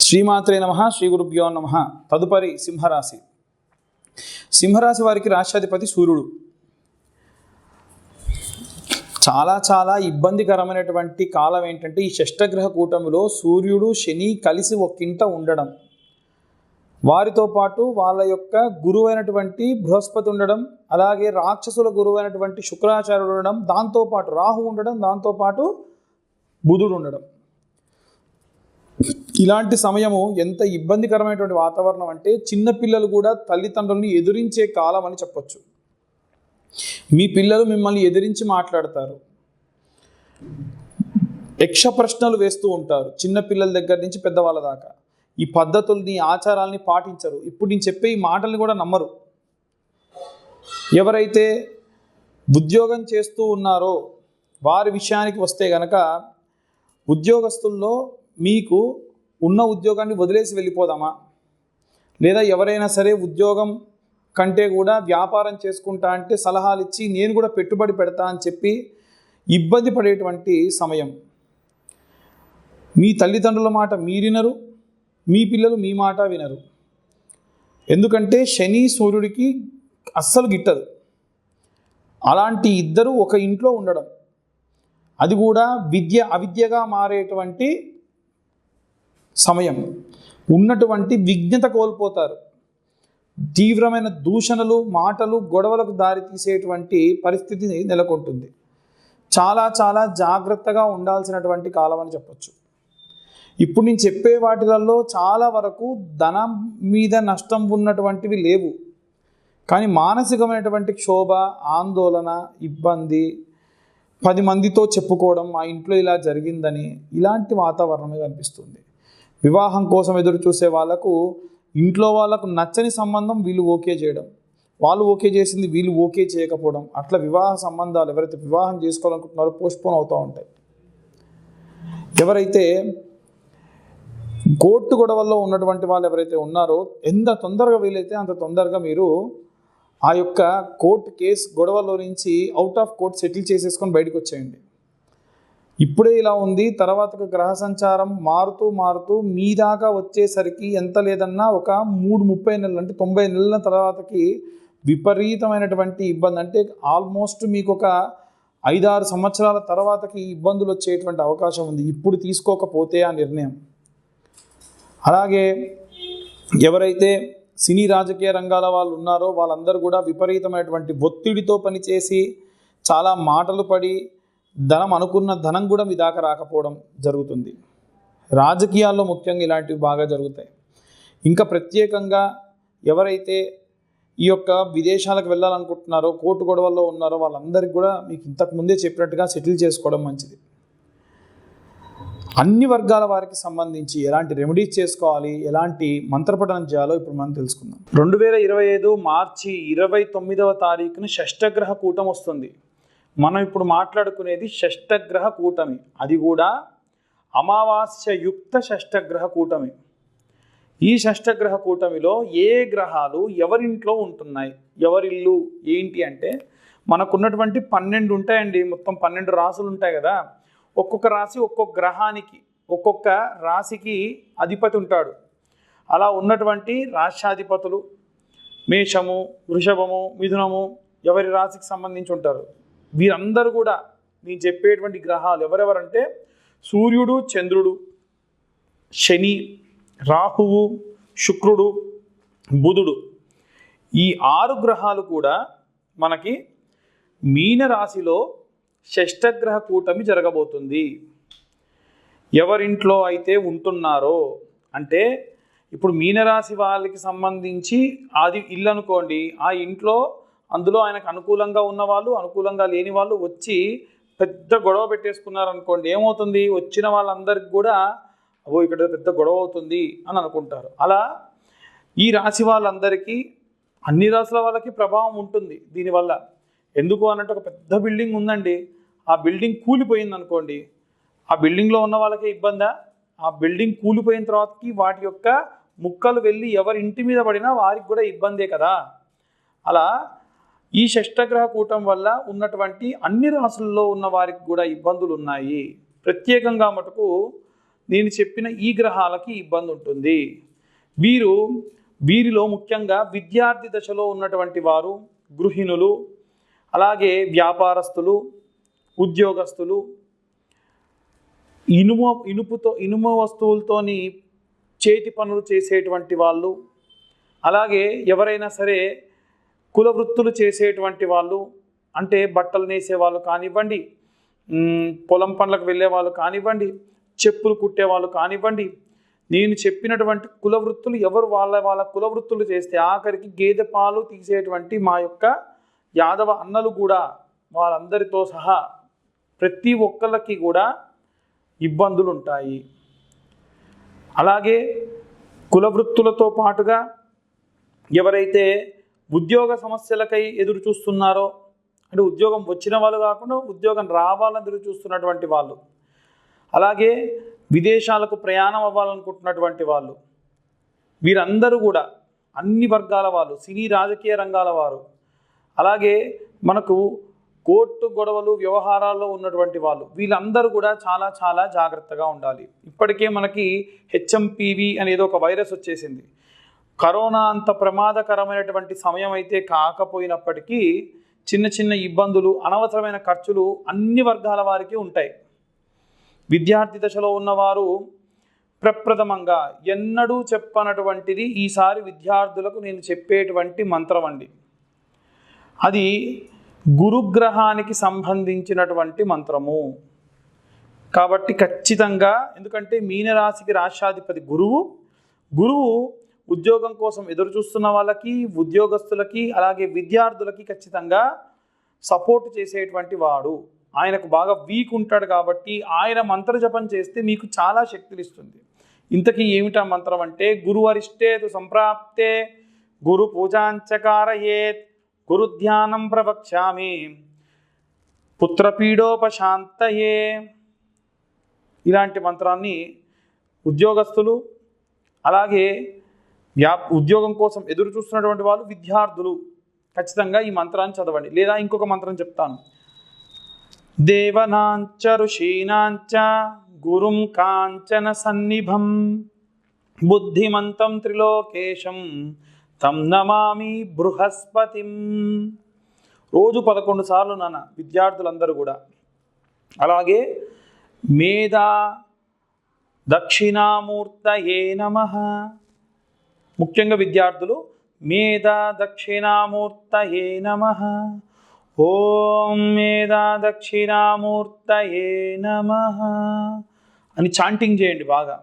శ్రీమాత్రే నమ శ్రీ గురుభ్యో నమ. తదుపరి సింహరాశి. సింహరాశి వారికి రాష్ట్రాధిపతి సూర్యుడు. చాలా చాలా ఇబ్బందికరమైనటువంటి కాలం ఏంటంటే ఈ షష్టగ్రహ కూటమిలో సూర్యుడు శని కలిసి ఒక్కింట ఉండడం. వారితో పాటు వాళ్ళ యొక్క గురువైనటువంటి బృహస్పతి ఉండడం అలాగే రాక్షసుల గురువైనటువంటి శుక్రాచార్యుడు ఉండడం దాంతోపాటు రాహు ఉండడం దాంతోపాటు బుధుడు ఉండడం. ఇలాంటి సమయము ఎంత ఇబ్బందికరమైనటువంటి వాతావరణం అంటే చిన్నపిల్లలు కూడా తల్లిదండ్రుల్ని ఎదిరించే కాలం అని చెప్పొచ్చు. మీ పిల్లలు మిమ్మల్ని ఎదిరించి మాట్లాడతారు. యక్ష ప్రశ్నలు వేస్తూ ఉంటారు. చిన్న పిల్లల దగ్గర నుంచి పెద్దవాళ్ళ దాకా. ఈ పద్ధతుల్ని ఆచారాల్ని పాటించరు. ఇప్పుడు నేను చెప్పే ఈ మాటల్ని కూడా నమ్మరు. ఎవరైతే ఉద్యోగం చేస్తూ ఉన్నారో వారి విషయానికి వస్తే గనక ఉద్యోగస్తుల్లో మీకు ఉన్న ఉద్యోగాన్ని వదిలేసి వెళ్ళిపోదామా? లేదా ఎవరైనా సరే ఉద్యోగం కంటే కూడా వ్యాపారం చేసుకుంటా అంటే సలహాలు ఇచ్చి నేను కూడా పెట్టుబడి పెడతా అని చెప్పి ఇబ్బంది పడేటువంటి సమయం. మీ తల్లిదండ్రుల మాట మీరినరు మీ పిల్లలు మీ మాట వినరు. ఎందుకంటే శని సూర్యుడికి అస్సలు గిట్టదు. అలాంటి ఇద్దరు ఒక ఇంట్లో ఉండడం అది కూడా విద్య అవిద్యగా మారేటువంటి సమయం. ఉన్నటువంటి విజ్ఞత కోల్పోతారు. తీవ్రమైన దూషణలు మాటలు గొడవలకు దారి తీసేటువంటి పరిస్థితి నెలకొంటుంది. చాలా చాలా జాగ్రత్తగా ఉండాల్సినటువంటి కాలం అని చెప్పొచ్చు. ఇప్పుడు నేను చెప్పే వాటిలలో చాలా వరకు ధనం మీద నష్టం ఉన్నటువంటివి లేవు. కానీ మానసికమైనటువంటి క్షోభ ఆందోళన ఇబ్బంది పది మందితో చెప్పుకోవడం మా ఇంట్లో ఇలా జరిగిందని ఇలాంటి వాతావరణమే కనిపిస్తుంది. వివాహం కోసం ఎదురు చూసే వాళ్ళకు ఇంట్లో వాళ్ళకు నచ్చని సంబంధం వీళ్ళు ఓకే చేయడం. వాళ్ళు ఓకే చేసింది వీళ్ళు ఓకే చేయకపోవడం. అట్లా వివాహ సంబంధాలు ఎవరైతే వివాహం చేసుకోవాలనుకుంటున్నారో పోస్ట్పోన్ అవుతూ ఉంటాయి. ఎవరైతే కోర్టు గొడవల్లో ఉన్నటువంటి వాళ్ళు ఎవరైతే ఉన్నారో ఎంత తొందరగా వీలైతే అంత తొందరగా మీరు ఆ యొక్క కోర్టు కేసు గొడవలో నుంచి అవుట్ ఆఫ్ కోర్ట్ సెటిల్ చేసేసుకొని బయటకు వచ్చేయండి. ఇప్పుడే ఇలా ఉంది. తర్వాత గ్రహ సంచారం మారుతూ మారుతూ మీ దాకా వచ్చేసరికి ఎంత లేదన్నా ఒక మూడు ముప్పై నెలలు అంటే తొంభై నెలల తర్వాతకి విపరీతమైనటువంటి ఇబ్బంది. అంటే ఆల్మోస్ట్ మీకు ఒక ఐదారు సంవత్సరాల తర్వాతకి ఇబ్బందులు వచ్చేటువంటి అవకాశం ఉంది. ఇప్పుడు తీసుకోకపోతే ఆ నిర్ణయం. అలాగే ఎవరైతే సినీ రాజకీయ రంగాల వాళ్ళు ఉన్నారో వాళ్ళందరూ కూడా విపరీతమైనటువంటి ఒత్తిడితో పనిచేసి చాలా మాటలు పడి ధనం అనుకున్న ధనం కూడా మీ దాకా రాకపోవడం జరుగుతుంది. రాజకీయాల్లో ముఖ్యంగా ఇలాంటివి బాగా జరుగుతాయి. ఇంకా ప్రత్యేకంగా ఎవరైతే ఈ యొక్క విదేశాలకు వెళ్ళాలనుకుంటున్నారో కోర్టు గొడవల్లో ఉన్నారో వాళ్ళందరికీ కూడా మీకు ఇంతకు ముందే చెప్పినట్టుగా సెటిల్ చేసుకోవడం మంచిది. అన్ని వర్గాల వారికి సంబంధించి ఎలాంటి రెమెడీస్ చేసుకోవాలి ఎలాంటి మంత్రపఠనం చేయాలో ఇప్పుడు మనం తెలుసుకుందాం. రెండు వేల ఇరవై ఐదు మార్చి ఇరవై తొమ్మిదవ తారీఖున షష్టగ్రహ కూటం వస్తుంది. మనం ఇప్పుడు మాట్లాడుకునేది షష్టగ్రహ కూటమి. అది కూడా అమావాస్య యుక్త షష్టగ్రహ కూటమి. ఈ షష్టగ్రహ కూటమిలో ఏ గ్రహాలు ఎవరింట్లో ఉంటున్నాయి? ఎవరిల్లు? ఏంటి అంటే మనకున్నటువంటి పన్నెండు ఉంటాయండి. మొత్తం పన్నెండు రాసులు ఉంటాయి కదా. ఒక్కొక్క రాశి ఒక్కొక్క గ్రహానికి ఒక్కొక్క రాశికి అధిపతి ఉంటాడు. అలా ఉన్నటువంటి రాష్ట్రాధిపతులు మేషము వృషభము మిథునము ఎవరి రాశికి సంబంధించి ఉంటారు? వీరందరూ కూడా నేను చెప్పేటువంటి గ్రహాలు ఎవరెవరంటే సూర్యుడు చంద్రుడు శని రాహువు శుక్రుడు బుధుడు. ఈ ఆరు గ్రహాలు కూడా మనకి మీన రాశిలో షష్టగ్రహ కూటమి జరగబోతుంది. ఎవరింట్లో అయితే ఉంటున్నారో అంటే ఇప్పుడు మీనరాశి వాళ్ళకి సంబంధించి అది ఇల్లు అనుకోండి ఆ ఇంట్లో అందులో ఆయనకు అనుకూలంగా ఉన్న వాళ్ళు అనుకూలంగా లేని వాళ్ళు వచ్చి పెద్ద గొడవ పెట్టేసుకున్నారు అనుకోండి ఏమవుతుంది? వచ్చిన వాళ్ళందరికీ కూడా అబో ఇక్కడ పెద్ద గొడవ అవుతుంది అని అనుకుంటారు. అలా ఈ రాశి వాళ్ళందరికీ అన్ని రాశుల వాళ్ళకి ప్రభావం ఉంటుంది దీనివల్ల. ఎందుకు అన్నట్టు ఒక పెద్ద బిల్డింగ్ ఉందండి. ఆ బిల్డింగ్ కూలిపోయింది అనుకోండి ఆ బిల్డింగ్లో ఉన్న వాళ్ళకే ఇబ్బందా? ఆ బిల్డింగ్ కూలిపోయిన తర్వాతకి వాటి యొక్క ముక్కలు వెళ్ళి ఎవరి ఇంటి మీద పడినా వారికి కూడా ఇబ్బందే కదా. అలా ఈ షష్టగ్రహ కూటం వల్ల ఉన్నటువంటి అన్ని రాసుల్లో ఉన్న వారికి కూడా ఇబ్బందులు ఉన్నాయి ప్రత్యేకంగా మటుకు నేను చెప్పిన ఈ గ్రహాలకి ఇబ్బంది ఉంటుంది. వీరు వీరిలో ముఖ్యంగా విద్యార్థి దశలో ఉన్నటువంటి వారు గృహిణులు అలాగే వ్యాపారస్తులు ఉద్యోగస్తులు ఇనుము ఇనుపుతో ఇనుము వస్తువులతోని చేతి పనులు చేసేటువంటి వాళ్ళు అలాగే ఎవరైనా సరే కుల వృత్తులు చేసేటువంటి వాళ్ళు అంటే బట్టలు నేసే వాళ్ళు కానివ్వండి పొలం పనులకు వెళ్ళే వాళ్ళు కానివ్వండి చెప్పులు కుట్టే వాళ్ళు కానివ్వండి నేను చెప్పినటువంటి కుల వృత్తులు ఎవరు వాళ్ళ వాళ్ళ కుల వృత్తులు చేస్తే ఆఖరికి గేదె పాలు తీసేటువంటి మా యొక్క యాదవ అన్నలు కూడా వాళ్ళందరితో సహా ప్రతి ఒక్కళ్ళకి కూడా ఇబ్బందులు ఉంటాయి అలాగే కుల వృత్తులతో పాటుగా ఎవరైతే ఉద్యోగ సమస్యలకై ఎదురు చూస్తున్నారో అంటే ఉద్యోగం వచ్చిన వాళ్ళు కాకుండా ఉద్యోగం రావాలని ఎదురు చూస్తున్నటువంటి వాళ్ళు అలాగే విదేశాలకు ప్రయాణం అవ్వాలనుకుంటున్నటువంటి వాళ్ళు వీరందరూ కూడా అన్ని వర్గాల వాళ్ళు సినీ రాజకీయ రంగాల వారు అలాగే మనకు కోర్టు గొడవలు వ్యవహారాల్లో ఉన్నటువంటి వాళ్ళు వీళ్ళందరూ కూడా చాలా చాలా జాగ్రత్తగా ఉండాలి. ఇప్పటికే మనకి హెచ్ఎంపివి అనేది ఒక వైరస్ వచ్చేసింది. కరోనా అంత ప్రమాదకరమైనటువంటి సమయం అయితే కాకపోయినప్పటికీ చిన్న చిన్న ఇబ్బందులు అనవసరమైన ఖర్చులు అన్ని వర్గాల వారికి ఉంటాయి. విద్యార్థి దశలో ఉన్నవారు ప్రప్రథమంగా ఎన్నడూ చెప్పనటువంటిది ఈసారి విద్యార్థులకు నేను చెప్పేటువంటి మంత్రం అండి. అది గురుగ్రహానికి సంబంధించినటువంటి మంత్రము. కాబట్టి ఖచ్చితంగా ఎందుకంటే మీనరాశికి రాష్ట్రాధిపతి గురువు. గురువు ఉద్యోగం కోసం ఎదురు చూస్తున్న వాళ్ళకి ఉద్యోగస్తులకి అలాగే విద్యార్థులకి ఖచ్చితంగా సపోర్ట్ చేసేటువంటి వాడు. ఆయనకు బాగా వీక్ ఉంటాడు కాబట్టి ఆయన మంత్ర జపం చేస్తే మీకు చాలా శక్తిని ఇస్తుంది. ఇంతకీ ఏమిటా మంత్రం అంటే గురువరిష్టేతు సంప్రాప్తే గురు పూజాంచకారయేత్ గురు ధ్యానం ప్రవక్ష్యామి పుత్రపీడోపశాంతయే. ఇలాంటి మంత్రాన్ని ఉద్యోగస్తులు అలాగే వ్యా ఉద్యోగం కోసం ఎదురు చూస్తున్నటువంటి వాళ్ళు విద్యార్థులు. ఖచ్చితంగా ఈ మంత్రాన్ని చదవండి. లేదా ఇంకొక మంత్రం చెప్తాను. దేవనాంచ ఋషీనాంచ గురుం కాంచన సన్నిభం బుద్ధిమంతం త్రిలోకేశం తం నమామి బృహస్పతిం. రోజు పదకొండు సార్లు నాన్న విద్యార్థులందరూ కూడా. అలాగే మేధా దక్షిణామూర్తయే నమ. ముఖ్యంగా విద్యార్థులు మేధా దక్షిణామూర్తయే నమ. ఓం మేధా దక్షిణామూర్తయే నమ అని చాంటింగ్ చేయండి బాగా.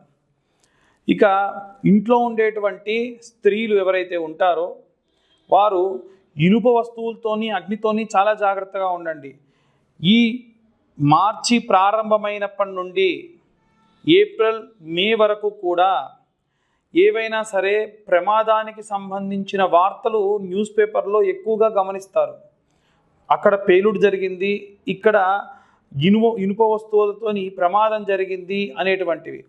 ఇక ఇంట్లో ఉండేటువంటి స్త్రీలు ఎవరైతే ఉంటారో వారు ఇనుప వస్తువులతోని అగ్నితోని చాలా జాగ్రత్తగా ఉండండి. ఈ మార్చి ప్రారంభమైనప్పటి నుండి ఏప్రిల్ మే వరకు కూడా ఏవైనా సరే ప్రమాదానికి సంబంధించిన వార్తలు న్యూస్ పేపర్లో ఎక్కువగా గమనిస్తారు. అక్కడ పేలుడు జరిగింది ఇక్కడ ఇనుము ఇనుప వస్తువులతోని ప్రమాదం జరిగింది అనేటువంటివి.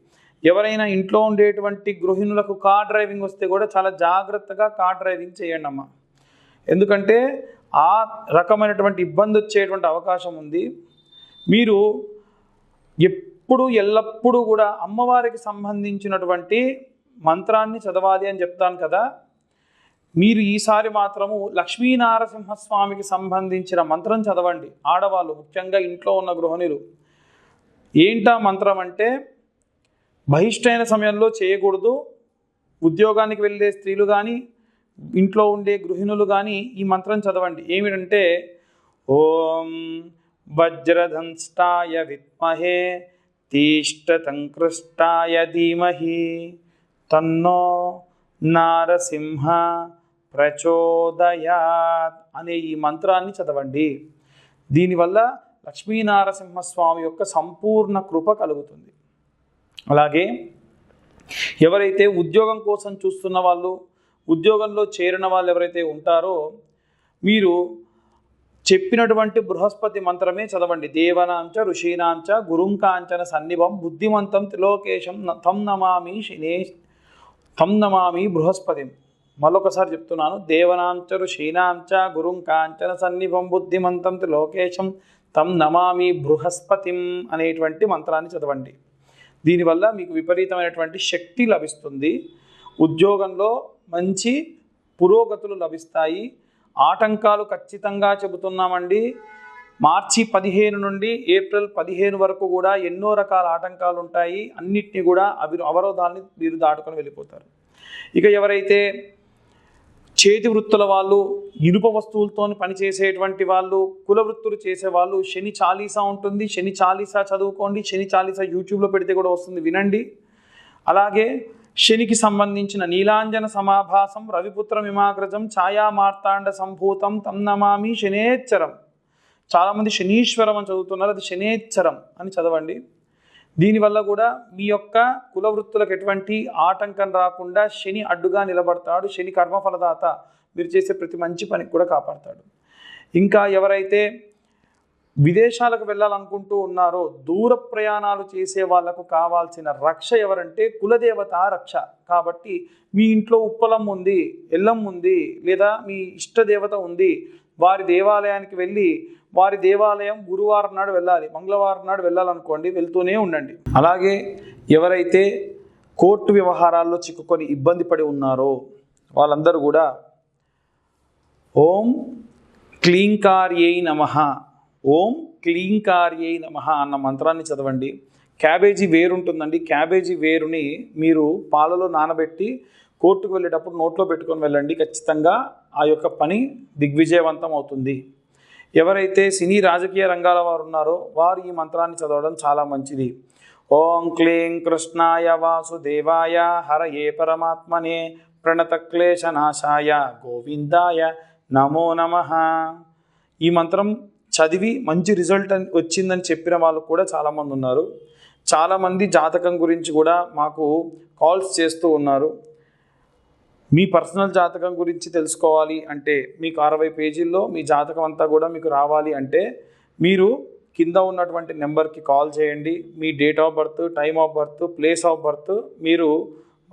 ఎవరైనా ఇంట్లో ఉండేటువంటి గృహిణులకు కార్ డ్రైవింగ్ వస్తే కూడా చాలా జాగ్రత్తగా కార్ డ్రైవింగ్ చేయండి అమ్మ. ఎందుకంటే ఆ రకమైనటువంటి ఇబ్బంది వచ్చేటువంటి అవకాశం ఉంది. మీరు ఎప్పుడు ఎల్లప్పుడూ కూడా అమ్మవారికి సంబంధించినటువంటి మంత్రాన్ని చదవాలి అని చెప్తాను కదా మీరు ఈసారి మాత్రము లక్ష్మీనారసింహస్వామికి సంబంధించిన మంత్రం చదవండి. ఆడవాళ్ళు ముఖ్యంగా ఇంట్లో ఉన్న గృహిణులు. ఏంటా మంత్రం అంటే బహిష్టైన సమయంలో చేయకూడదు. ఉద్యోగానికి వెళ్ళే స్త్రీలు కానీ ఇంట్లో ఉండే గృహిణులు కానీ ఈ మంత్రం చదవండి. ఏమిటంటే ఓం వజ్రధంష్టాయ విద్మహే తీష్టతంకృష్టాయ ధీమహి. తన్నో నారసింహ ప్రచోదయాత్ అనే ఈ మంత్రాన్ని చదవండి. దీనివల్ల లక్ష్మీనారసింహస్వామి యొక్క సంపూర్ణ కృప కలుగుతుంది. అలాగే ఎవరైతే ఉద్యోగం కోసం చూస్తున్న వాళ్ళు ఉద్యోగంలో చేరిన వాళ్ళు ఎవరైతే ఉంటారో మీరు చెప్పినటువంటి బృహస్పతి మంత్రమే చదవండి. దేవనాంచ ఋషీనాంచ గురుంకాంచన సన్నిభం బుద్ధిమంతం త్రిలోకేశం న- తం నమామి శనే తం నమామి బృహస్పతి. మరొకసారి చెప్తున్నాను దేవనాంచరు శీనాంచ గురుం కాంచన సన్నిభం బుద్ధిమంతం లోకేశం తం నమామి బృహస్పతిం అనేటువంటి మంత్రాన్ని చదవండి. దీనివల్ల మీకు విపరీతమైనటువంటి శక్తి లభిస్తుంది. ఉద్యోగంలో మంచి పురోగతులు లభిస్తాయి. ఆటంకాలు ఖచ్చితంగా చెబుతున్నామండి. మార్చి పదిహేను నుండి ఏప్రిల్ పదిహేను వరకు కూడా ఎన్నో రకాల ఆటంకాలు ఉంటాయి. అన్నిటినీ కూడా అవి అవరోధాలని మీరు దాటుకొని వెళ్ళిపోతారు. ఇక ఎవరైతే చేతి వృత్తుల వాళ్ళు ఇనుప వస్తువులతో పనిచేసేటువంటి వాళ్ళు కుల వృత్తులు చేసే వాళ్ళు శని చాలీసా ఉంటుంది. శని చాలీసా చదువుకోండి. శని చాలీసా యూట్యూబ్లో పెడితే కూడా వస్తుంది వినండి. అలాగే శనికి సంబంధించిన నీలాంజన సమాభాసం రవిపుత్ర మిమాగ్రజం ఛాయా మార్తాండ సంభూతం తమ్నమామి శనేచ్చరం. చాలామంది శనీశ్వరం అని చదువుతున్నారు అది శనేచ్చరం అని చదవండి. దీనివల్ల కూడా మీ యొక్క కుల వృత్తులకు ఎటువంటి ఆటంకం రాకుండా శని అడ్డుగా నిలబడతాడు శని కర్మఫలదాత మీరు చేసే ప్రతి మంచి పనికి కూడా కాపాడతాడు. ఇంకా ఎవరైతే విదేశాలకు వెళ్ళాలనుకుంటూ ఉన్నారో దూర ప్రయాణాలు చేసే వాళ్ళకు కావాల్సిన రక్ష ఎవరంటే కులదేవత రక్ష. కాబట్టి మీ ఇంట్లో ఉప్పలం ఉంది ఎల్లం ఉంది లేదా మీ ఇష్టదేవత ఉంది వారి దేవాలయానికి వెళ్ళి వారి దేవాలయం గురువారం నాడు వెళ్ళాలి మంగళవారం నాడు వెళ్ళాలనుకోండి వెళ్తూనే ఉండండి. అలాగే ఎవరైతే కోర్టు వ్యవహారాల్లో చిక్కుకొని ఇబ్బంది పడి ఉన్నారో వాళ్ళందరూ కూడా ఓం క్లీంకార్యై నమ ఓం క్లీంకార్యై నమ అన్న మంత్రాన్ని చదవండి. క్యాబేజీ వేరు ఉంటుందండి క్యాబేజీ వేరుని మీరు పాలలో నానబెట్టి కోర్టుకు వెళ్ళేటప్పుడు నోట్లో పెట్టుకొని వెళ్ళండి. ఖచ్చితంగా ఆ యొక్క పని దిగ్విజయవంతం అవుతుంది. ఎవరైతే సినీ రాజకీయ రంగాల వారు ఉన్నారో వారు ఈ మంత్రాన్ని చదవడం చాలా మంచిది. ఓం క్లీం కృష్ణాయ వాసుదేవాయ హరయే పరమాత్మనే ప్రణతక్లేశనాశాయ గోవిందాయ నమో నమ. ఈ మంత్రం చదివి మంచి రిజల్ట్ అని వచ్చిందని చెప్పిన వాళ్ళు కూడా చాలామంది ఉన్నారు. చాలామంది జాతకం గురించి కూడా మాకు కాల్స్ చేస్తూ ఉన్నారు. మీ పర్సనల్ జాతకం గురించి తెలుసుకోవాలి అంటే మీకు అరవై పేజీల్లో మీ జాతకం అంతా కూడా మీకు రావాలి అంటే మీరు కింద ఉన్నటువంటి నెంబర్కి కాల్ చేయండి. మీ date of birth time of birth place of birth మీరు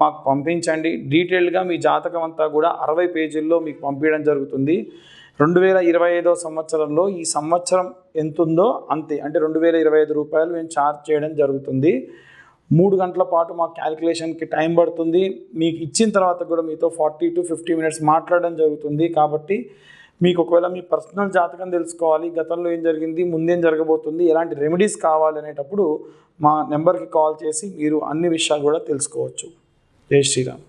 మాకు పంపించండి. డీటెయిల్డ్గా మీ జాతకం అంతా కూడా అరవై పేజీల్లో మీకు పంపించడం జరుగుతుంది. రెండు వేల ఇరవై ఐదో సంవత్సరంలో ఈ సంవత్సరం ఎంతుందో అంతే. అంటే రెండు వేల ఇరవై ఐదు రూపాయలు మేము ఛార్జ్ చేయడం జరుగుతుంది. మూడు గంటల పాటు మా క్యాలిక్యులేషన్కి టైం పడుతుంది. మీకు ఇచ్చిన తర్వాత కూడా మీతో ఫార్టీ టు ఫిఫ్టీ మినిట్స్ మాట్లాడడం జరుగుతుంది. కాబట్టి మీకు ఒకవేళ మీ పర్సనల్ జాతకం తెలుసుకోవాలి. గతంలో ఏం జరిగింది? ముందేం జరగబోతుంది? ఎలాంటి రెమెడీస్ కావాలి అనేటప్పుడు మా నెంబర్కి కాల్ చేసి మీరు అన్ని విషయాలు కూడా తెలుసుకోవచ్చు. జై శ్రీరామ్.